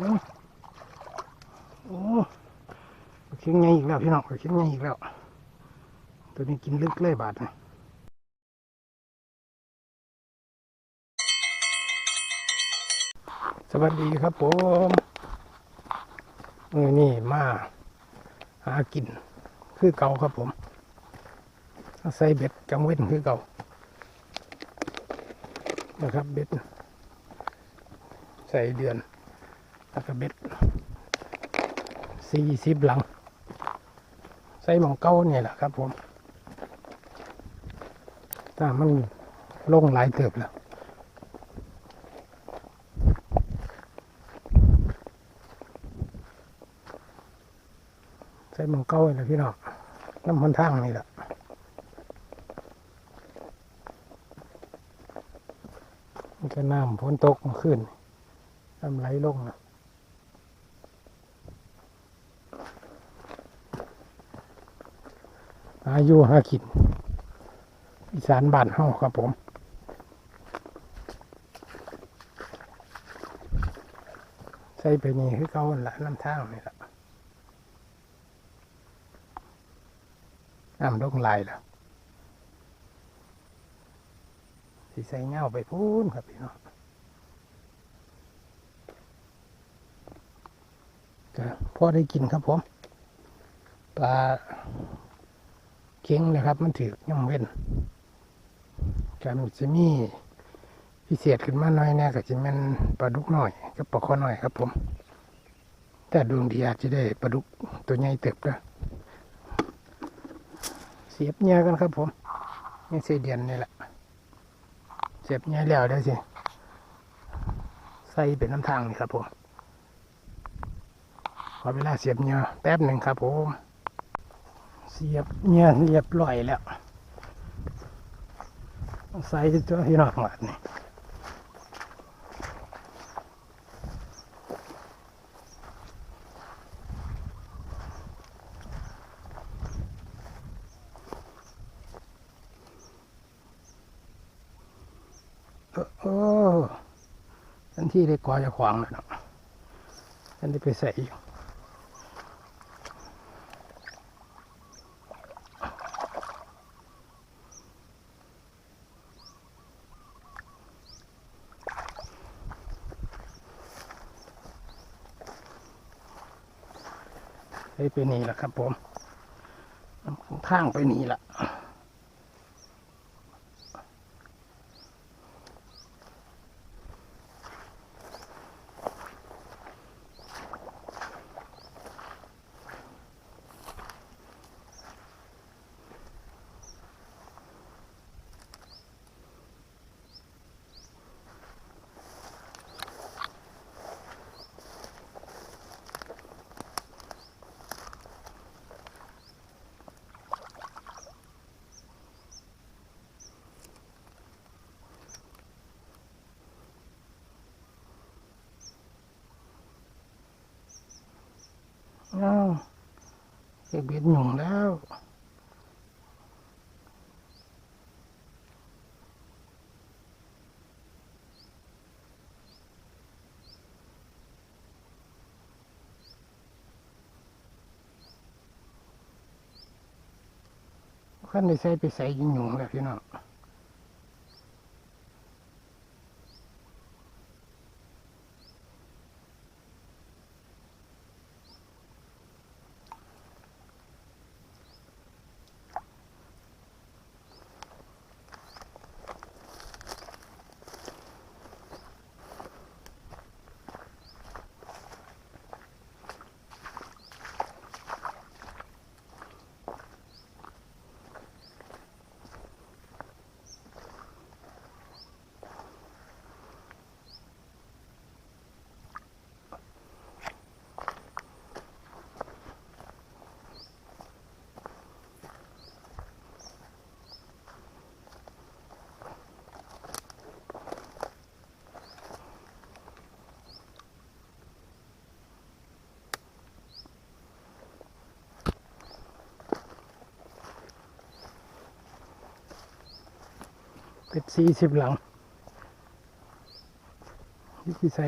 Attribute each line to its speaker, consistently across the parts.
Speaker 1: อืมโอ้เชียงใหญ่อีกแล้วพี่น้องเชียงใหญ่อีกแล้ว ตัวนี้กินลึกเลยบาดนะสวัสดีครับผมมือนี่มาหากิน คือเก่าครับผม ใส่เบ็ดกังเว้นคือเก่า นะครับเบ็ด ใส่เดือน แล้วก็เบ็ดสี่สิบหลัง ใส่หมองเก้าเนี่ยแหละครับผมถ้ามันลงหลายเติบแล้วใส่หมองเก้าเลยพี่น้องน้ำมันทางนี่แหละมันก็น้ำฝนตกขึ้นน้ำไหลลงนะ อายุหากินอีสานบ้านเฮาครับผมใส่ไปนี่คือเก่าละน้ำทางนี่ละน้ำลงไหลายล้วสิใส่เงาไปพูนครับพี่น้องก็พอได้กินครับผมปลา เค็งนะครับ มันถือย่ำเว้นการจะมีพิเศษขึ้นมาหน่อยเนี่ยก็จะเป็นปลาดุกหน่อยกับปลาคอหน่อยครับ ผม แต่ดวงดีอาจจะได้ปลาดุกตัวใหญ่เติบนะเสียบเงี้ยกันครับ ผมนี่เสียเดียนนี่แหละเสียบเงี้ยแล้วได้สิใส่เป็นน้ำทางนี่ครับผมขอเวลาเสียบเงี้ยแป๊บหนึ่งครับผม เสียบเงี้ยเรียบร้อยแล้ว ใส่ตัวที่นอกหมาดนี่เออโอ้ทันที่ได้กว่าจะขวางแล้วเนาะทันที่ไปใส่อยู่ ไปนี่แหละครับผมทางไปนี่แหละ อ้าวเก็บเบ็ดหยุ่งแล้วขั้นได้ใส่ไปใส่ยิงหยุ่งแล้วพี่น้อง เป็ดสี่สิบหลังที่ใส่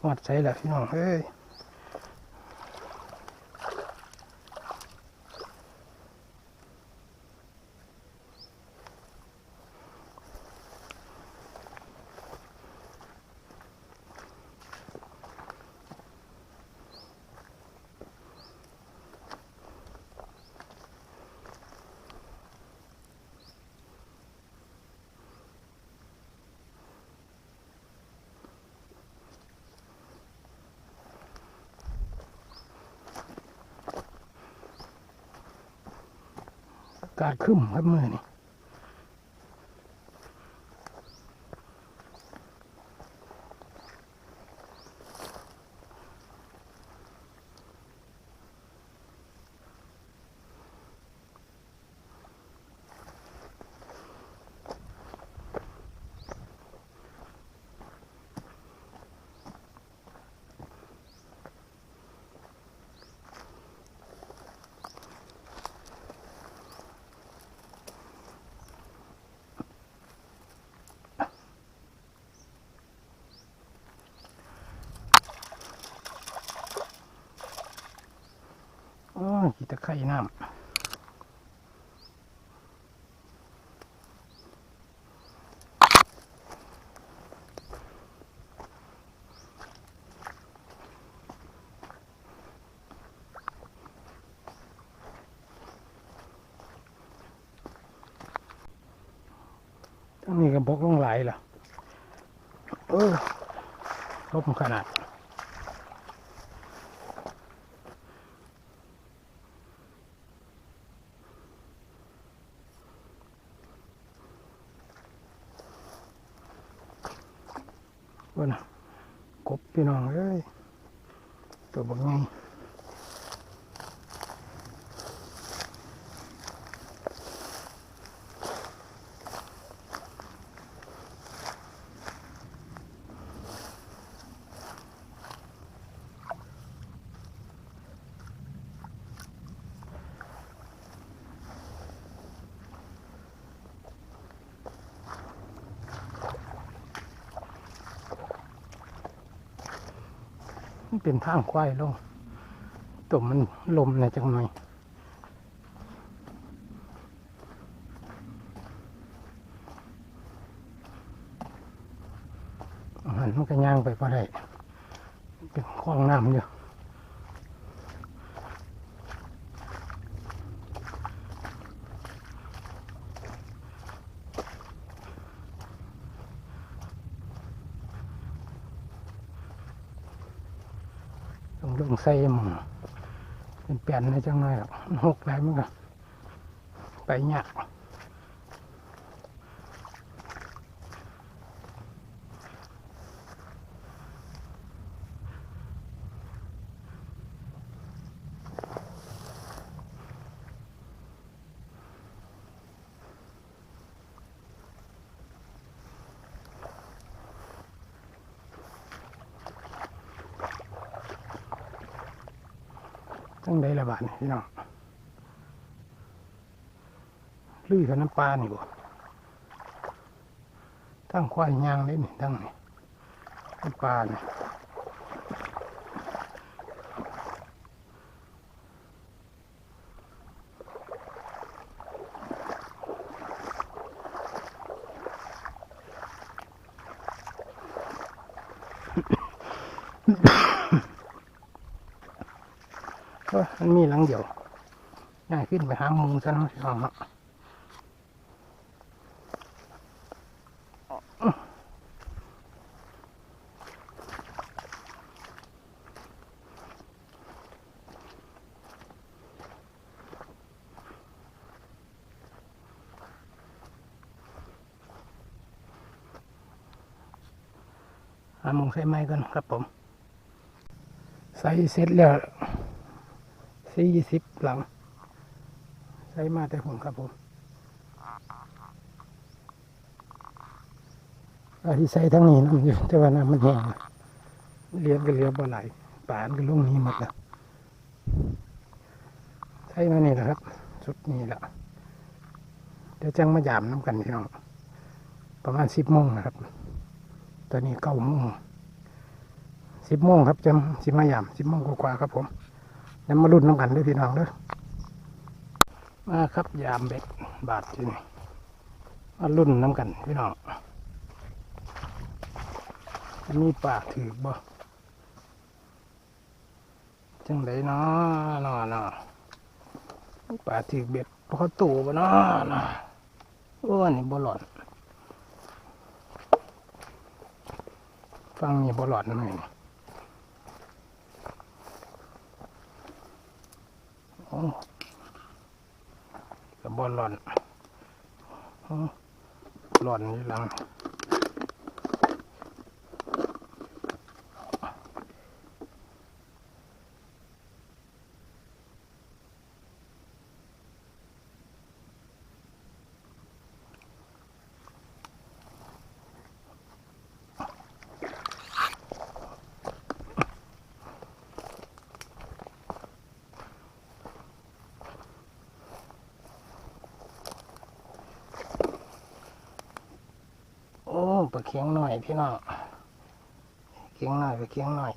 Speaker 1: หอดใส่แล้วพี่น้องเอ้ยอากาศครึ้มครับมือนี่โอ้ยขี้ตะไคร่น้ำทั้งนี้ก็บกลงไหลล่ะ เออลบขนาด ว่านะกบพี่น้องเอ้ยตัวบักไง เป็นทางควายลงตัวมันลมในจังหน่อยหันมันก็ย่างไปพอได้เป็นคลองน้ำอยู่ต้องลง ใส่หมองเป็นแป่นในจังหน่อยหรอกนหกไปมันก็ไปยาก ตั้งใดละบาทนี่พี่น้องลื้อขน้ำปลานี่บ่ทั้งควายย่างเลยนี่ทั้งนี่ปลาเนี่ยมันมีหลังเดียวง่าย ขึ้นไปหาหมูซะเนาะพี่น้องเนาะหามูใส่ไม้กันครับผม ใส่เสร็จแล้วสี่สิบหลัง ใช้มาแต่ผมครับผมอาที่ใส่ทั้งนี้น้ำอยู่แต่ว่าน้ำมันแห้งเลี้ยงก็เลี้ยงบ่ไหลป่านก็ลุ่งนี้หมดแล้วใช้มานี่แหละครับ สุดนี้แหละเดี๋ยวจังมาหยามน้ำกันพี่น้องประมาณสิบโมงนะครับ ตอนนี้เก้าโมงสิบโมงครับจำสิมายามสิบโมงกว่าๆครับผมแล้วมาลุ้นน้ำกันด้วยพี่น้องเด้อ มาครับยามเบ็ดบาทที่นี่มาลุ้นน้ำกันพี่น้องจะมีปากถือบ่จังไดเนาะเนาะเนาะปากถือเบ็ดพอตู่บ่เนาะเนาะโอ้นี่บ่หลอนฟังนี่บ่หลอนหน่อยนี่โอ้ กับ่หลอนโอ้หลอนนี่หลัง ปลาเคียงหน่อยพี่น้องเคียงหน่อยปลาเคียงหน่อย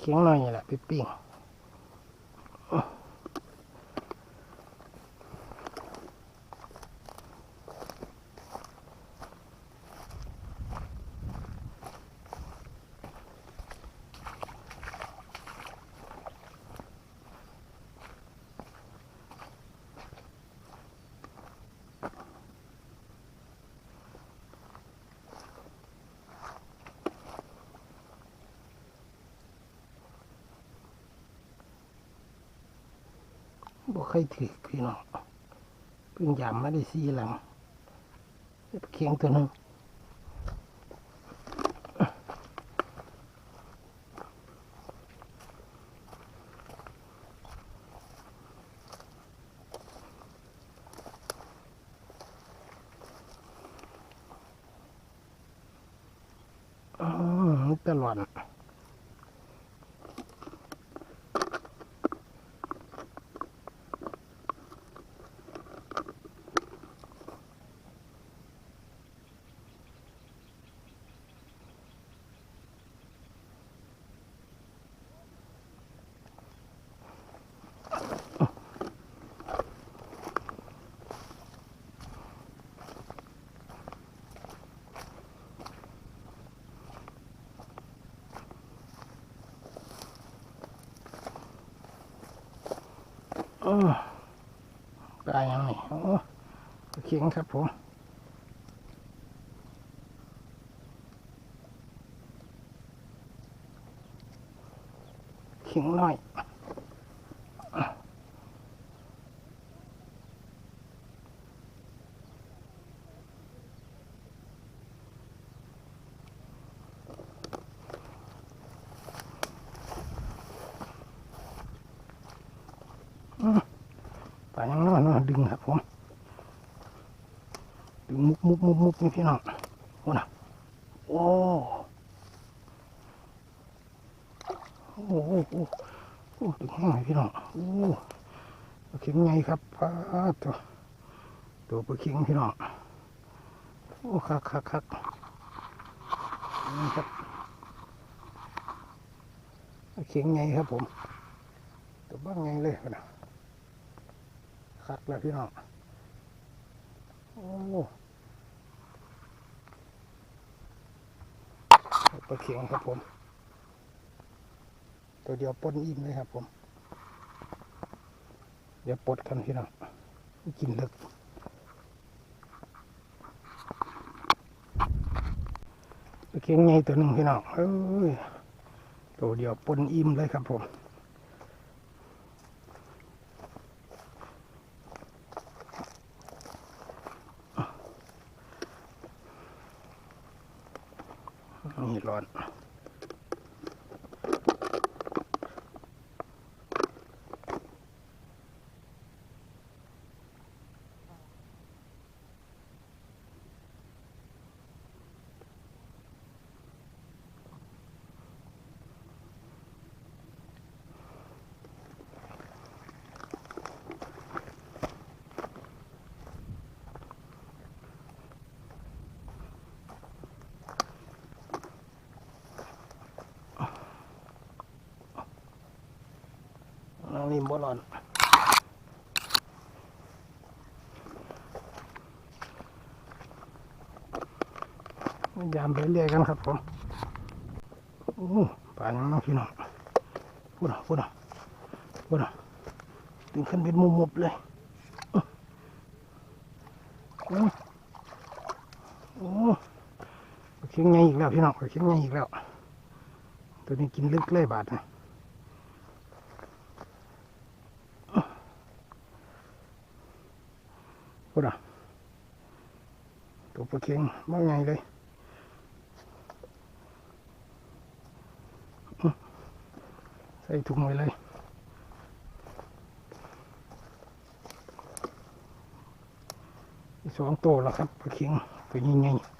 Speaker 1: เคียงหน่อยนี่แหละปปิ้ง บ่อยถือพี่น้องเพิ่งยามมาได้ซีหลังเคียงตัวหนึงอืมมันตลอด โอ้ปลายังไงโอ้เข็งครับผมเขียงหน่อยปลายังน้อยน้อย ดึงครับผม ดึงมุกมุกมุกมุกนี่พี่น้องโอ้นะโอ้โอ้โอ้โอ้ดึงห้งเลยพี่น้องโอ้ปลาเข็งไงครับปลาตัวตัวปลาเข็งพี่น้องโอ้คักคักคักนี่ครับปลาเข็งไงครับผมตัวบ้างไงเลยนะ คักแล้วพี่น้องโอ้ปลาเข็งครับผม ตัวเดียวปนอิ่มเลยครับผม เดี๋ยวปลดกันพี่น้องกินเลิกปลาเข็งใหญ่ตัวหนึ่งพี่น้องเอ้ยตัวเดียวปนอิ่มเลยครับผม นี่ ร้อน บ่ร้อนยามไปเรื่อยกันครับผมโอ้ป่ายังน้องพี่น้องพูดอะพูดอะพูดอะถึงขึ้นเป็นมุมมุบเลยอื้ออื้อโอ้เชียงใหญ่อีกแล้วพี่น้องเชียงใหญ่อีกแล้ว ตัวนี้กินลึกเลยบาดนะพูดอะ ตัวเข็งว่าไงเลยใส่ถุงไว้เลยสองตัวแล้วครับปลาเข็งตัวใหญ่ๆ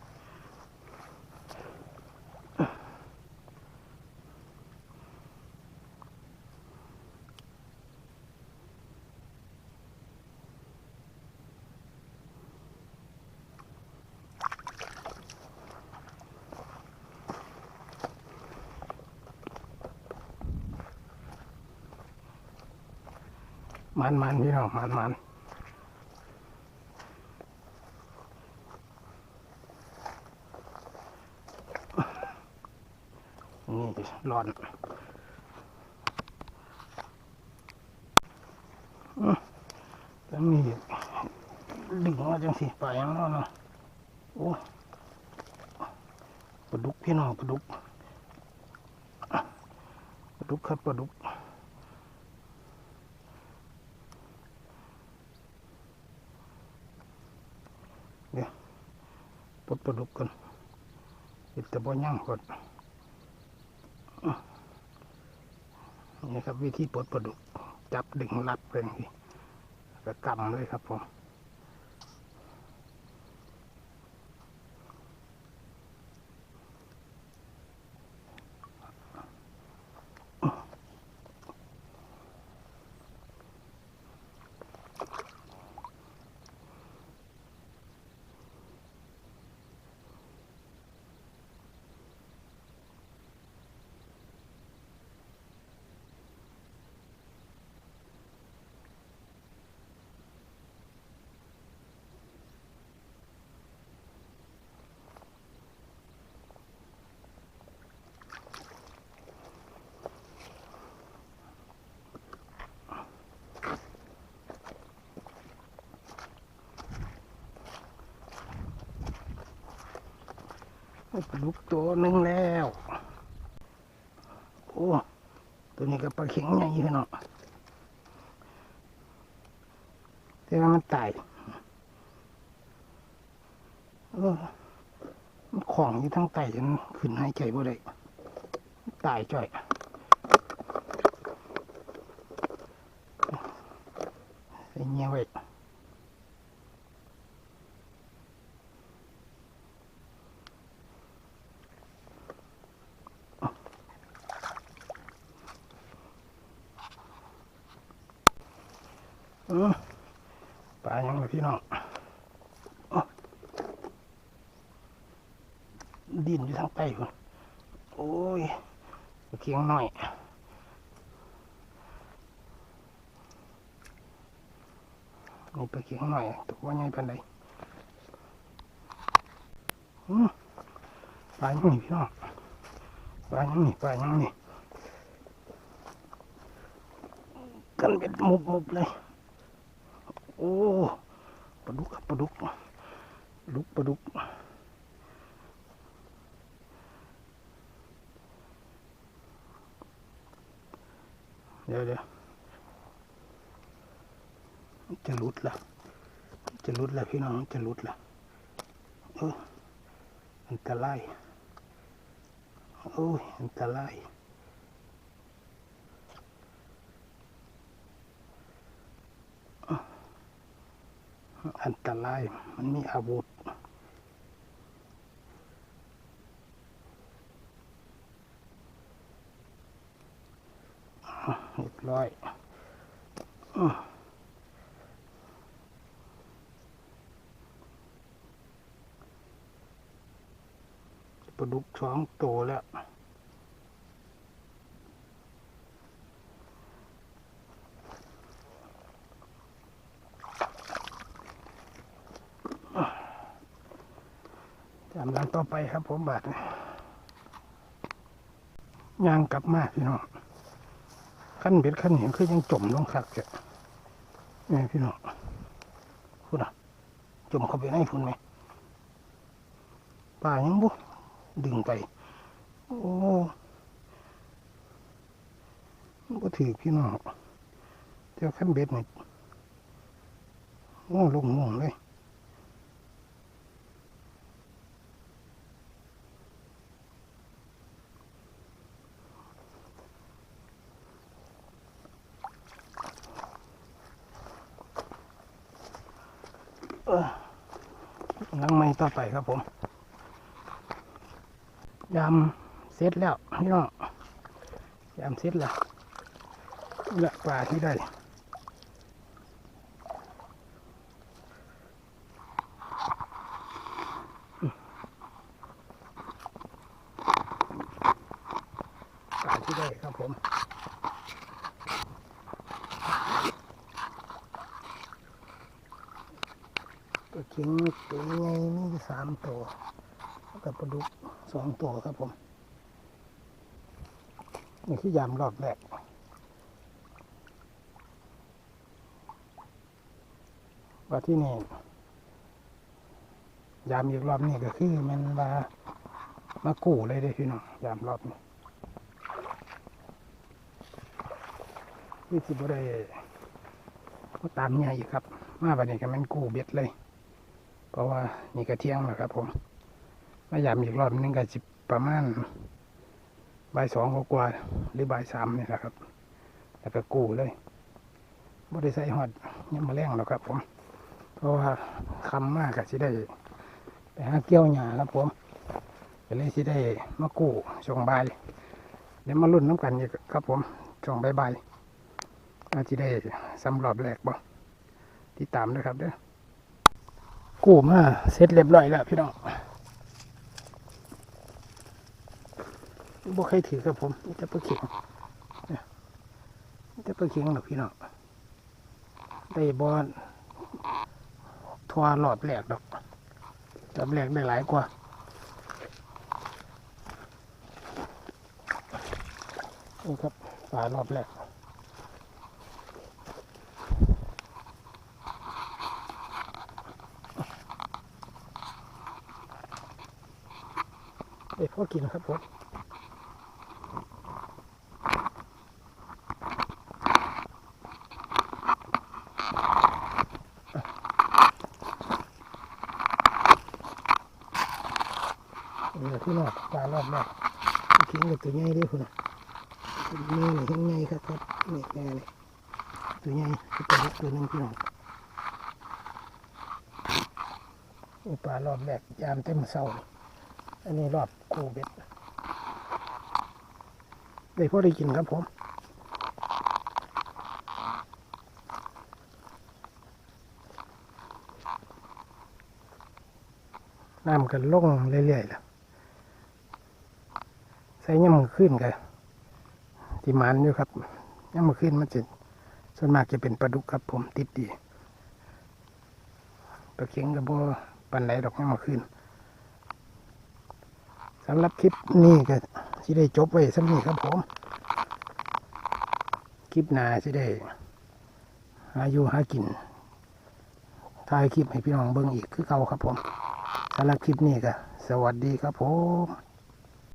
Speaker 1: มันมันพี่น้องมันมันนี่ร้อนอื้อแล้วมีดึงมาจังสิไปยังเนาเนาะโอ้ปลาดุกพี่น้องปลาดุกปลาดุกครับปลาดุก ปลุกกันปิดแต่บ่ย่างกดนี่ครับวิธีปลดปลาดุก จับดึงรับเป็นกระกำเลยครับผม ปลาดุกตัวหนึ่งแล้ว โอ้ ตัวนี้ก็ปลาเข็งใหญ่พี่น้องแต่ว่ามันตายเออมันของอยู่ทั้งไตจนขึ้นหายใจบ่ได้ตายจ่อยใส่เงี้ยไว้ เออปลายังไงพี่น้องอ๊ะดินอยู่ทางใต้คุณโอ้ย ปลาเคียงหน่อยนี่ปลาเคียงหน่อยตัวใหญ่ปานใดอืมปลายังนี่พี่น้องปลายังนี่ปลายังนี่กันเป็นมุบๆเลย โอ้ปลาดุกครับปลาดุกปลาดุกปลาดุก ดี๋ยวเดี๋ยวจะหลุดละจะหลุดละพี่น้องจะหลุดละเอออันตรายโอ้ยอันตรายอันตรายมันมีอาวุธ ร้อยปลาดุกสองตัวแล้วตำมหลังต่อไปครับผมบาทย่างกลับมาพี่น้อง ขั้นเบ็ดขั้นเห็นคือยังจมลงคักจ้ะนี่พี่น้องคุณอะจมเข้าไปในพุ่นไหมป่ายังบุดึงไป โอ้บ่ถือพี่น้องเจ้าขั้นเบ็ดนี่โอ้ลงง่วงเลย เออหลังไม่ต่อไปครับผม ยำเส ร็จแล้วพี่น้องยำเสร็จแล้วเลือกปลาที่ได้ปลาที่ได้ครับผมตัวเข็งตัวใหญ่มีสามตัวแล้วกับปลาดุกสองตัวครับผม นี่คือยามรอบแรกว่าที่นี่ยามอีกรอบนี่ก็คือมันว่ามากู้เลยเด้อพี่น้องยามรอบนี้นี่สิบ่ได้มาตามใหญ่อีกครับ มาบัดนี้ก็มันกู้เบ็ดเลย เพราะว่านี่ก็เที่ยงแล้วครับ ผมมายามอีกรอบนึงก็สิประมาณ บ่ายสองกว่าหรือบ่ายสามนี่แหละครับ แล้วก็กู้เลยบ่ได้ใส่หอดยังมาแรงหรอกครับ ผม เพราะว่าคำมากก็สิได้ไปหาเกี่ยวหญ้าครับผมก็เลยสิได้มากู้ช่วงบ่ายเดี๋ยวมาลุ้นน้ำกันอีกครับผมช่วงบ่ายๆอาจจะได้สำรอบแรกบ่ติดตามด้วยครับเด้อกู้มาเสร็จเรียบร้อยแล้วพี่น้อง บ่เคยถือครับผมนี่จะปลาเข็งเนี่ยนี่จะปลาเข็งหรอกพี่น้องได้บอลทัวร์หลอดแหลกดอกหลอดแหลกได้หลายกว่านี่ครับปลาหลอดแหลกเด็กพ่อกินครับผมนี่แหละที่นอกปลารอบแรกกินกับ ตัวใหญ่ด้วยคุณน่ะตัวแม่นี่ยังไงครับครับนี่แม่นี่ตัวใหญ่ตัวเล็กตัวนึงพี่น้องนี่ปารอบแรกยามเต็มเศร้าอันนี้รอบกูเบ็ดได้พอได้กินครับผมน้ำกันลงเรื่อยๆแล้ว ใส่ย่ำมือขึ้นกันที่มันอยู่ครับย่ำมือขึ้นมันจะส่วนมากจะเป็นปลาดุกครับ ผมติดดีปลาเข็งกับบัปันไหนดอกย่ำมือขึ้นสำหรับคลิปนี้ก็ที่ได้จบไว้สำนี้ครับผม คลิปหน้าที่ได้หาอยู่หากินถ่ายคลิปให้พี่น้องเบิ่งอีกคือเก่าครับผมสำหรับคลิปนี้ก็สวัสดีครับผม